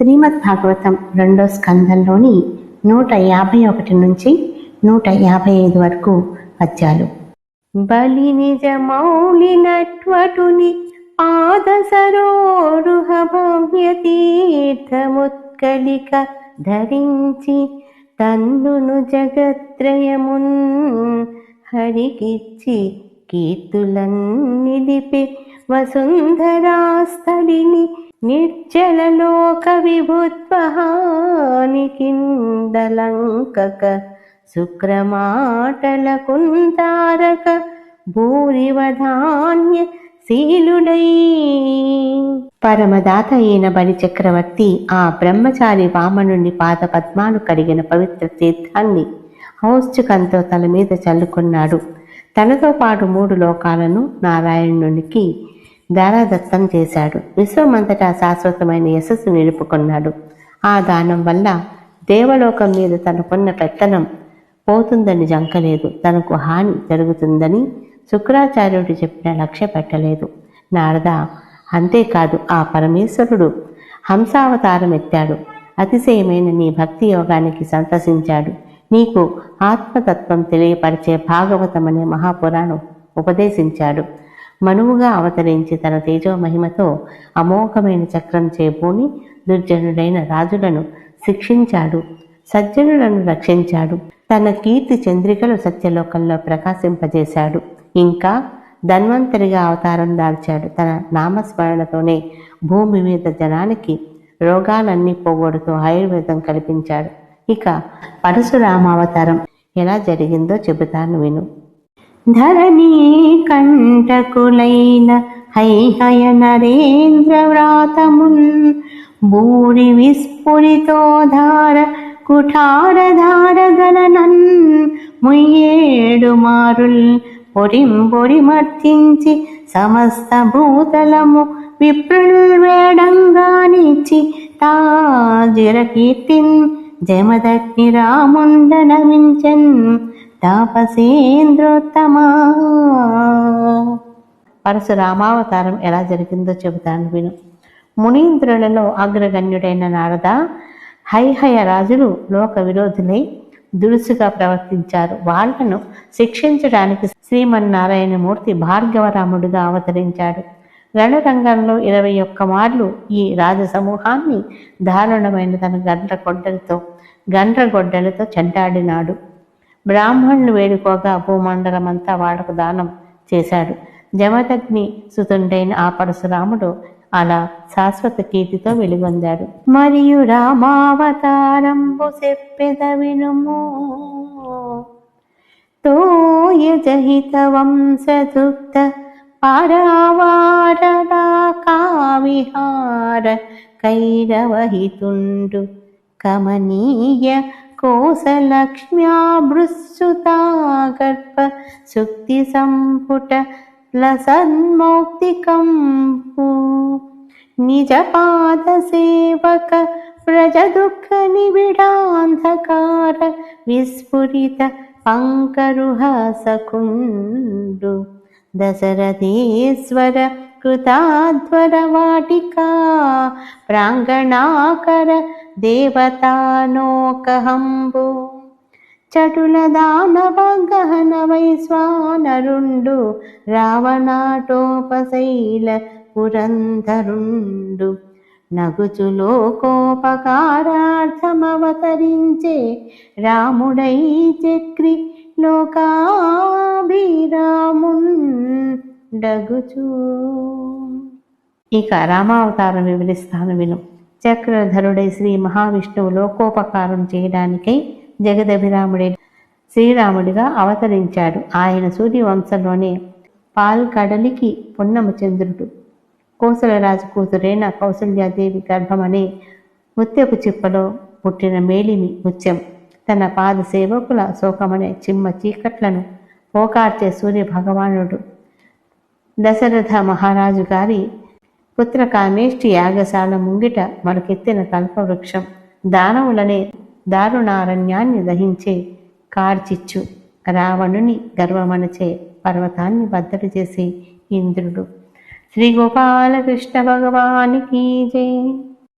శ్రీమద్ భాగవతం రెండో స్కందంలోని నూట యాభై ఒకటి నుంచి నూట యాభై ఐదు వరకు పద్యాలు. బలి నిజ మౌళి పాద సరోరుహ భవ్య తీర్థముత్కలిక ధరించి తన్నును జగత్రయమున్ హరికిచ్చి కీర్తులన్నిలిపి వసుంధరాస్థలిని నిర్జలలోక విభుత్వహానికిందలంకక శుక్రమాటల కుంతారక భూరివధాన్య శీలుడై. పరమదాత అయిన బలి చక్రవర్తి ఆ బ్రహ్మచారి వామనుని పాద పద్మాలు కడిగిన పవిత్ర తీర్థాన్ని హౌస్చుకంతో తల మీద చల్లుకున్నాడు. తనతో పాటు మూడు లోకాలను నారాయణునికి దారాదత్తం చేశాడు. విశ్వమంతటా శాశ్వతమైన యశస్సు నిలుపుకున్నాడు. ఆ దానం వల్ల దేవలోకం మీద తనకున్న పెత్తనం పోతుందని జంకలేదు. తనకు హాని జరుగుతుందని శుక్రాచార్యుడు చెప్పిన లక్ష్య పెట్టలేదు. నారద అంతేకాదు ఆ పరమేశ్వరుడు హంసావతారం ఎత్తాడు. అతిశయమైన నీ భక్తి యోగానికి సంతసించాడు. నీకు ఆత్మతత్వం తెలియపరిచే భాగవతం అనే మహాపురాణం ఉపదేశించాడు. మనువుగా అవతరించి తన తేజో మహిమతో అమోఘమైన చక్రం చేపూని దుర్జనుడైన రాజులను శిక్షించాడు సజ్జనులను రక్షించాడు తన కీర్తి చంద్రికలు సత్యలోకంలో ప్రకాశింపజేశాడు ఇంకా ధన్వంతరిగా అవతారం దాల్చాడు. తన నామస్మరణతోనే భూమి మీద జనానికి రోగాలన్నీ పోగొడుతూ ఆయుర్వేదం కల్పించాడు. ఇక పరశురామావతారం ఎలా జరిగిందో చెబుతాను విను. ధరణీ కంటకులైన హైహయ నరేంద్ర వ్రాతమున్ భూరి విస్ఫురితోధార కుఠారధార గణనన్ ముయ్యేడు మారుల్ పొరింపొరిమర్తించి సమస్త భూతలము విప్రుల్ వేడంగానిచ్చి తాజిర కీర్తిన్ జమదగ్ని రాముండనమించన్ తాపసేంద్రోత్తమా? పరశురామావతారం ఎలా జరిగిందో చెబుతాను విను. మునీంద్రులలో అగ్రగణ్యుడైన నారద హైహయ రాజులు లోక విరోధులై దురుసుగా ప్రవర్తించారు. వాళ్ళను శిక్షించడానికి శ్రీమన్నారాయణమూర్తి భార్గవరాముడిగా అవతరించాడు. రణరంగంలో ఇరవై ఒక్క మార్లు ఈ రాజసమూహాన్ని దారుణమైన తన గండ్ర గొడ్డలతో గండ్ర గొడ్డలతో చెంటాడినాడు బ్రాహ్మణులు వేడుకోగా భూమండలమంతా వాళ్ళకు దానం చేశాడు. జమదగ్ని సుతుండైన ఆ పరశురాముడు అలా శాశ్వత కీర్తితో వెలుగొందాడు. మరియు రామావతారంబు చెప్పెద వినుము తోయ జహిత పరావారడా కావిహార కైరవహితుండు. కమనీయ కోసలక్ష్మ్యాభృసుతాగర్భ సుక్తి సంపుట లసన్మౌక్తికంపు నిజ పాద సేవక వ్రజ దుఃఖ నిబిడాంధకార విస్ఫురిత దేవతానోకహంబు. చటుల దానవ గహన వైశ్వానరుండు రావణాటోపశైల పురంధరుండు. నగుచు లోకోపకారార్థమవతరించే రాముడై చక్రి లోకాభిరాముండగుచు. ఇక రామావతారం వివరిస్తాను విను. చక్రధరుడై శ్రీ మహావిష్ణువు లోకోపకారం చేయడానికై జగదభిరాముడే శ్రీరాముడిగా అవతరించాడు. ఆయన సూర్యవంశంలోనే పాల్కడలికి పున్నమ చంద్రుడు. కోసలరాజు కూతురైన కౌసల్యాదేవి గర్భమనే ముత్యపు చిప్పలో పుట్టిన మేలిమి ముత్యం. తన పాద సేవకుల శోకమనే చిమ్మ చీకట్లను పోకార్చే సూర్య భగవానుడు దశరథ మహారాజు గారి పుత్ర కామేష్టి యాగశాల ముంగిట మరకెత్తిన కల్పవృక్షం దానవులనే దారుణారణ్యాన్ని దహించే కార్చిచ్చు రావణుని గర్వమనచే పర్వతాన్ని బద్దలు చేసే ఇంద్రుడు. శ్రీ గోపాలకృష్ణ భగవానికి జై.